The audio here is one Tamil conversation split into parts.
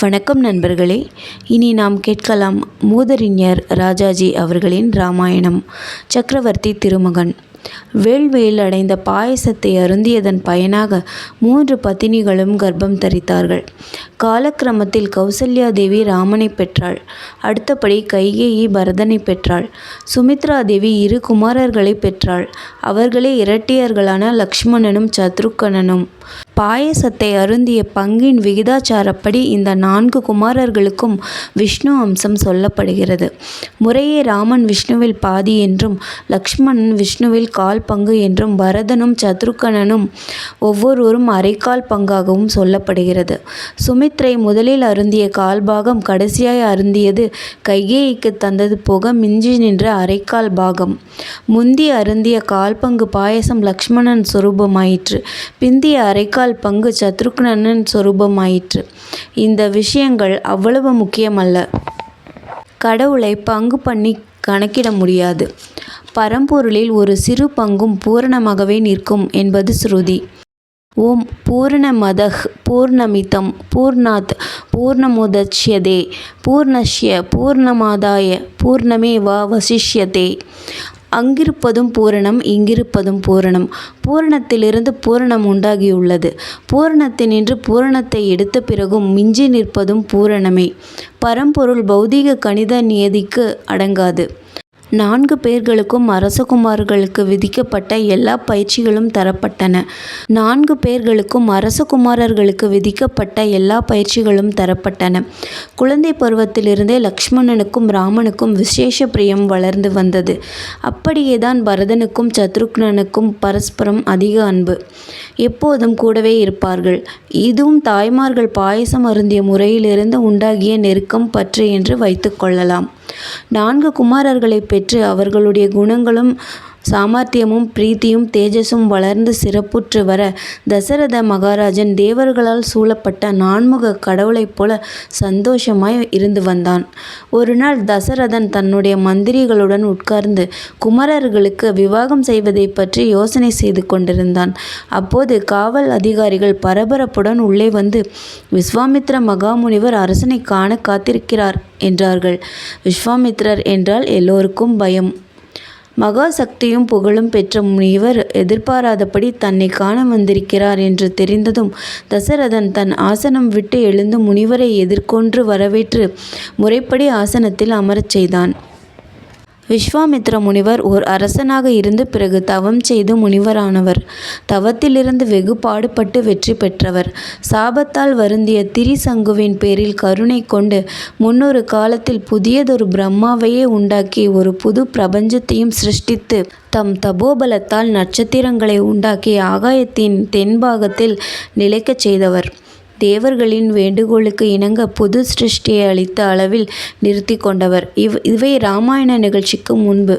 வணக்கம் நண்பர்களே. இனி நாம் கேட்கலாம் மூதறிஞர் ராஜாஜி அவர்களின் ராமாயணம். சக்கரவர்த்தி திருமகன். வேள்வியில் அடைந்த பாயசத்தை அருந்தியதன் பயனாக மூன்று பத்தினிகளும் கர்ப்பம் தரித்தார்கள். காலக்கிரமத்தில் கௌசல்யா தேவி ராமனை பெற்றாள். அடுத்தபடி கைகேயி பரதனை பெற்றாள். சுமித்ரா தேவி இரு குமாரர்களை பெற்றாள். அவர்களே இரட்டையர்களான லக்ஷ்மணனும் சத்ருக்கணனும். பாயசத்தை அருந்திய பங்கின் விகிதாச்சாரப்படி இந்த நான்கு குமாரர்களுக்கும் விஷ்ணு அம்சம் சொல்லப்படுகிறது. முறையே ராமன் விஷ்ணுவில் பாதி என்றும் லக்ஷ்மணன் விஷ்ணுவில் கால் பங்கு என்றும் பரதனும் சத்ருக்கனனும் ஒவ்வொருவரும் அரைக்கால் பங்காகவும் சொல்லப்படுகிறது. சுமித்ரை முதலில் அருந்திய கால்பாகம் கடைசியாய் அருந்தியது கைகேயிக்கு தந்தது போக மிஞ்சி நின்ற அரைக்கால் பாகம். முந்தி அருந்திய கால் பங்கு பாயசம் லக்ஷ்மணன் சொரூபமாயிற்று. பிந்திய அரைக்கால் பங்கு சத்ருக்னனின் சொரூபமாயிற்று. இந்த விஷயங்கள் அவ்வளவு முக்கியமல்ல. கடவுளை பங்கு பண்ணி கணக்கிட முடியாது. பரம்பொருளில் ஒரு சிறு பங்கும் பூரணமாகவே நிற்கும் என்பது ஸ்ருதி. ஓம் பூர்ணமதஹ் பூர்ணமிதம் பூர்ணாத் பூர்ணமுதட்சியதே பூர்ணஷ்ய பூர்ணமாதாய பூர்ணமே வா வசிஷ்யதே. அங்கிருப்பதும் பூரணம் இங்கிருப்பதும் பூரணம். பூரணத்திலிருந்து பூரணம் உண்டாகியுள்ளது. பூரணத்தினின்று பூரணத்தை எடுத்த பிறகும் மிஞ்சி நிற்பதும் பூரணமே. பரம்பொருள் பௌதீக கணித நியதிக்கு அடங்காது. நான்கு பேர்களுக்கும் அரசகுமார்களுக்கு விதிக்கப்பட்ட எல்லா பயிற்சிகளும் தரப்பட்டன. நான்கு பேர்களுக்கும் அரசகுமாரர்களுக்கு விதிக்கப்பட்ட எல்லா பயிற்சிகளும் தரப்பட்டன. குழந்தை பருவத்திலிருந்தே லக்ஷ்மணனுக்கும் ராமனுக்கும் விசேஷ பிரியம் வளர்ந்து வந்தது. அப்படியேதான் பரதனுக்கும் சத்ருக்னனுக்கும் பரஸ்பரம் அதிக அன்பு. எப்போதும் கூடவே இருப்பார்கள். இதுவும் தாய்மார்கள் பாயசம் அருந்திய முறையிலிருந்து உண்டாகிய நெருக்கம் பற்று என்று வைத்துக்கொள்ளலாம் நான்கு குமாரர்களை பெற்று அவர்களுடைய குணங்களும் சாமர்த்தியமும் பிரீத்தியும் தேஜஸும் வளர்ந்து சிறப்புற்று வர தசரத மகாராஜன் தேவர்களால் சூழப்பட்ட நான்முக கடவுளைப் போல சந்தோஷமாய் இருந்து வந்தான். ஒரு நாள் தசரதன் தன்னுடைய மந்திரிகளுடன் உட்கார்ந்து குமரர்களுக்கு விவாகம் செய்வதை பற்றி யோசனை செய்து கொண்டிருந்தான். அப்போது காவல் அதிகாரிகள் பரபரப்புடன் உள்ளே வந்து விஸ்வாமித்ர மகாமுனிவர் அரசனை காண காத்திருக்கிறார் என்றார்கள். விஸ்வாமித்ரர் என்றால் எல்லோருக்கும் பயம். மகா சக்தியும் புகழும் பெற்ற முனிவர் எதிர்பாராதபடி தன்னை காண வந்திருக்கிறார் என்று தெரிந்ததும் தசரதன் தன் ஆசனம் விட்டு எழுந்து முனிவரை எதிர்கொன்று வரவேற்று முறைப்படி ஆசனத்தில் அமரச் செய்தான். விஸ்வாமித்ர முனிவர் ஓர் அரசனாக இருந்து பிறகு தவம் செய்து முனிவரானவர். தவத்திலிருந்து வெகு பாடுபட்டு வெற்றி பெற்றவர். சாபத்தால் வருந்திய திரிசங்குவின் பேரில் கருணை கொண்டு முன்னொரு காலத்தில் புதியதொரு பிரம்மாவையே உண்டாக்கி ஒரு புது பிரபஞ்சத்தையும் சிருஷ்டித்து தம் தபோபலத்தால் நட்சத்திரங்களை உண்டாக்கி ஆகாயத்தின் தென்பாகத்தில் நிலைக்கச் செய்தவர். தேவர்களின் வேண்டுகோளுக்கு இணங்க புது சிருஷ்டியை அளித்த அளவில் நிறுத்தி கொண்டவர். இவ் இவை ராமாயண நிகழ்ச்சிக்கு முன்பு.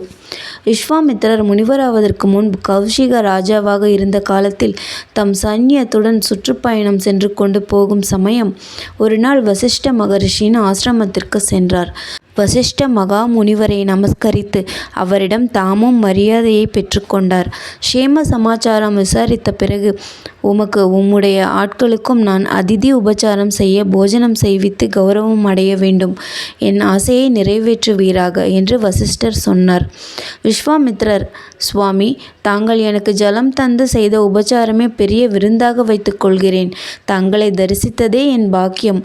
விஸ்வாமித்திரர் முனிவராவதற்கு முன்பு கௌஷிக ராஜாவாக இருந்த காலத்தில் தம் சன்னியத்துடன் சுற்றுப்பயணம் சென்று கொண்டு போகும் சமயம் ஒரு நாள் வசிஷ்ட மகரிஷியின் ஆசிரமத்திற்கு சென்றார். வசிஷ்ட மகா முனிவரை நமஸ்கரித்து அவரிடம் தாமும் மரியாதையை பெற்றுக்கொண்டார். க்ஷேம சமாச்சாரம் விசாரித்த பிறகு உமக்கு உம்முடைய ஆட்களுக்கும் நான் அதிதி உபச்சாரம் செய்ய போஜனம் செய்வித்து கௌரவம் அடைய வேண்டும். என் ஆசையை நிறைவேற்றுவீராக என்று வசிஷ்டர் சொன்னார். விஸ்வாமித்ரர் சுவாமி தாங்கள் எனக்கு ஜலம் தந்து செய்த உபச்சாரமே பெரிய விருந்தாக வைத்துக் கொள்கிறேன். தங்களை தரிசித்ததே என் பாக்கியம்.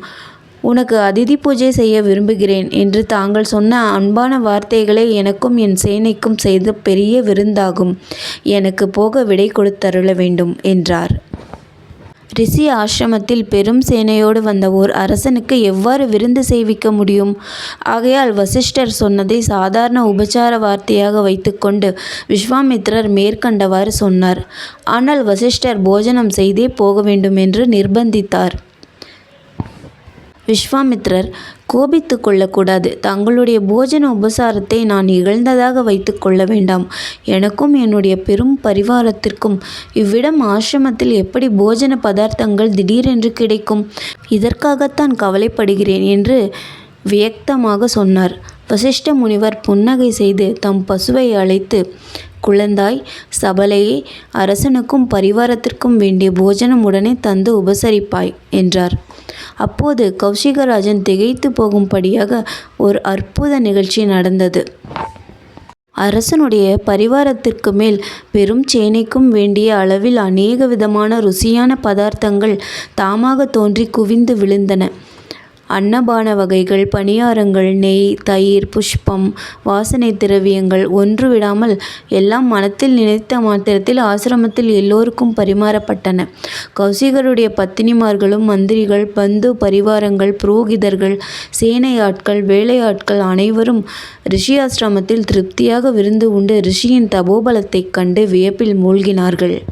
உனக்கு அதிதி பூஜை செய்ய விரும்புகிறேன் என்று தாங்கள் சொன்ன அன்பான வார்த்தைகளே எனக்கும் என் சேனைக்கும் செய்த பெரிய விருந்தாகும். எனக்கு போக விடை கொடுத்தருள வேண்டும் என்றார். ரிஷி ஆசிரமத்தில் பெரும் சேனையோடு வந்த ஓர் அரசனுக்கு எவ்வாறு விருந்து செய்விக்க முடியும்? ஆகையால் வசிஷ்டர் சொன்னதை சாதாரண உபச்சார வார்த்தையாக வைத்துக்கொண்டு விஸ்வாமித்ரர் மேற்கண்டவாறு சொன்னார். ஆனால் வசிஷ்டர் போஜனம் செய்தே போக வேண்டும் என்று நிர்பந்தித்தார். விஸ்வாமித்ரர் கோபித்து கொள்ளக்கூடாது. தங்களுடைய போஜன உபசாரத்தை நான் இகழ்ந்ததாக வைத்து கொள்ள வேண்டாம். எனக்கும் என்னுடைய பெரும் பரிவாரத்திற்கும் இவ்விடம் ஆசிரமத்தில் எப்படி போஜன பதார்த்தங்கள் திடீரென்று கிடைக்கும்? இதற்காகத்தான் கவலைப்படுகிறேன் என்று வியக்தமாக சொன்னார். வசிஷ்ட முனிவர் புன்னகை செய்து தம் பசுவை அழைத்து குழந்தாய் சபலையே அரசனுக்கும் பரிவாரத்திற்கும் வேண்டிய போஜனம் உடனே தந்து உபசரிப்பாய் என்றார். அப்போது கௌசிகராஜன் திகைத்து போகும்படியாக ஒரு அற்புத நிகழ்ச்சி நடந்தது. அரசனுடைய பரிவாரத்திற்கு மேல் பெரும் சேனைக்கும் வேண்டிய அளவில் அநேக விதமான ருசியான பதார்த்தங்கள் தாமாக தோன்றி குவிந்து விழுந்தன. அன்னபான வகைகள் பணியாரங்கள் நெய் தயிர் புஷ்பம் வாசனை திரவியங்கள் ஒன்று விடாமல் எல்லாம் மனத்தில் நினைத்த மாத்திரத்தில் ஆசிரமத்தில் எல்லோருக்கும் பரிமாறப்பட்டன. கௌசிகருடைய பத்தினிமார்களும் மந்திரிகள் பந்து பரிவாரங்கள் புரோகிதர்கள் சேனையாட்கள் வேலையாட்கள் அனைவரும் ரிஷியாசிரமத்தில் திருப்தியாக விருந்து உண்டு. ரிஷியின் தபோபலத்தைக் கண்டு வியப்பில் மூழ்கினார்கள்.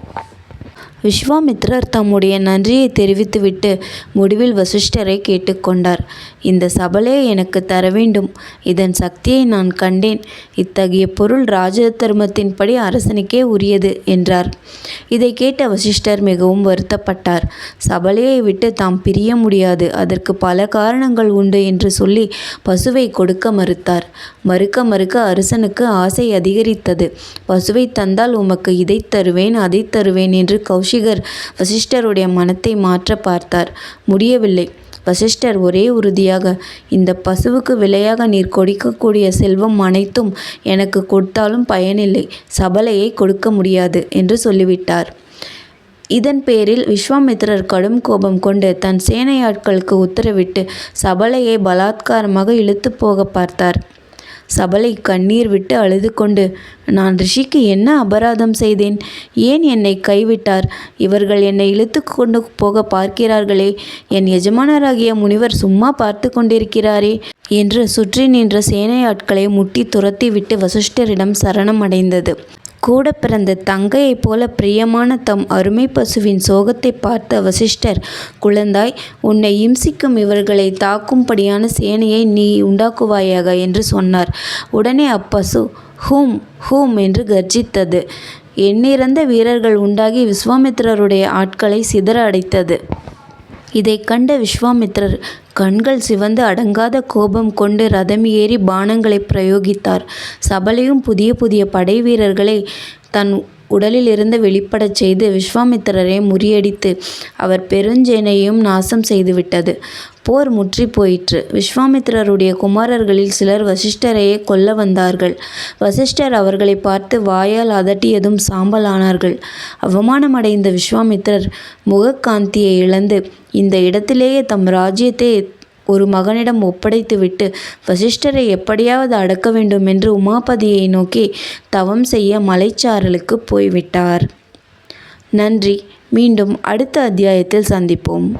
விஸ்வாமித்திரர் தம்முடைய நன்றியை தெரிவித்துவிட்டு முடிவில் வசிஷ்டரை கேட்டுக்கொண்டார். இந்த சபலே எனக்கு தர வேண்டும். இதன் சக்தியை நான் கண்டேன். இத்தகைய பொருள் ராஜ தர்மத்தின்படி அரசனுக்கே உரியது என்றார். இதை கேட்ட வசிஷ்டர் மிகவும் வருத்தப்பட்டார். சபலையை விட்டு தாம் பிரிய முடியாது. அதற்கு பல காரணங்கள் உண்டு என்று சொல்லி பசுவை கொடுக்க மறுத்தார். மறுக்க மறுக்க அரசனுக்கு ஆசை அதிகரித்தது. பசுவை தந்தால் உமக்கு இதை தருவேன் அதை தருவேன் என்று ரிஷிகர் வசிஷ்டருடைய மனத்தை மாற்ற பார்த்தார். முடியவில்லை. வசிஷ்டர் ஒரே உறுதியாக இந்த பசுவுக்கு விலையாக நீர் கொடுக்கக்கூடிய செல்வம் அனைத்தும் எனக்கு கொடுத்தாலும் பயனில்லை. சபலையை கொடுக்க முடியாது என்று சொல்லிவிட்டார். இதன் பேரில் விஸ்வாமித்திரர் கடும் கோபம் கொண்டு தன் சேனையாட்களுக்கு உத்தரவிட்டு சபலையை பலாத்காரமாக இழுத்து போக பார்த்தார். சபலை கண்ணீர் விட்டு அழுது கொண்டு நான் ரிஷிக்கு என்ன அபராதம் செய்தேன்? ஏன் என்னை கைவிட்டார்? இவர்கள் என்னை இழுத்து கொண்டு போக பார்க்கிறார்களே. என் எஜமானராகிய முனிவர் சும்மா பார்த்து கொண்டிருக்கிறாரே என்று சுற்றி நின்ற சேனையாட்களை முட்டி துரத்திவிட்டு வசிஷ்டரிடம் சரணம் அடைந்தது. கூட பிறந்த தங்கையைப் போல பிரியமான தம் அருமை பசுவின் சோகத்தை பார்த்த வசிஷ்டர் குழந்தாய் உன்னை இம்சிக்கும் இவர்களை தாக்கும்படியான சேனையை நீ உண்டாக்குவாயாக என்று சொன்னார். உடனே அப்பசு ஹூம் ஹூம் என்று கர்ஜித்தது. எண்ணிறந்த வீரர்கள் உண்டாகி விஸ்வாமித்திரருடைய ஆட்களை சிதற அடைத்தது. இதை கண்ட விஸ்வாமித்திரர் கண்கள் சிவந்து அடங்காத கோபம் கொண்டு ரதம் ஏறி பானங்களை பிரயோகித்தார். சபலையும் புதிய புதிய படை வீரர்களை தன் உடலில் இருந்து வெளிப்படச் செய்து விஸ்வாமித்திரரை முறியடித்து அவர் பெருஞ்சேனையும் நாசம் செய்துவிட்டது. போர் முற்றி போயிற்று. விஸ்வாமித்திரருடைய குமாரர்களில் சிலர் வசிஷ்டரையே கொல்ல வந்தார்கள். வசிஷ்டர் அவர்களை பார்த்து வாயால் அதட்டியதும் சாம்பலானார்கள். அவமானமடைந்த விஸ்வாமித்திரர் முகக்காந்தியை இழந்து இந்த இடத்திலேயே தம் ராஜ்யத்தை ஒரு மகனிடம் ஒப்படைத்துவிட்டு வசிஷ்டரை எப்படியாவது அடக்க வேண்டும் என்று உமாபதியை நோக்கி தவம் செய்ய மலைச்சாரலுக்கு போய்விட்டார். நன்றி. மீண்டும் அடுத்த அத்தியாயத்தில் சந்திப்போம்.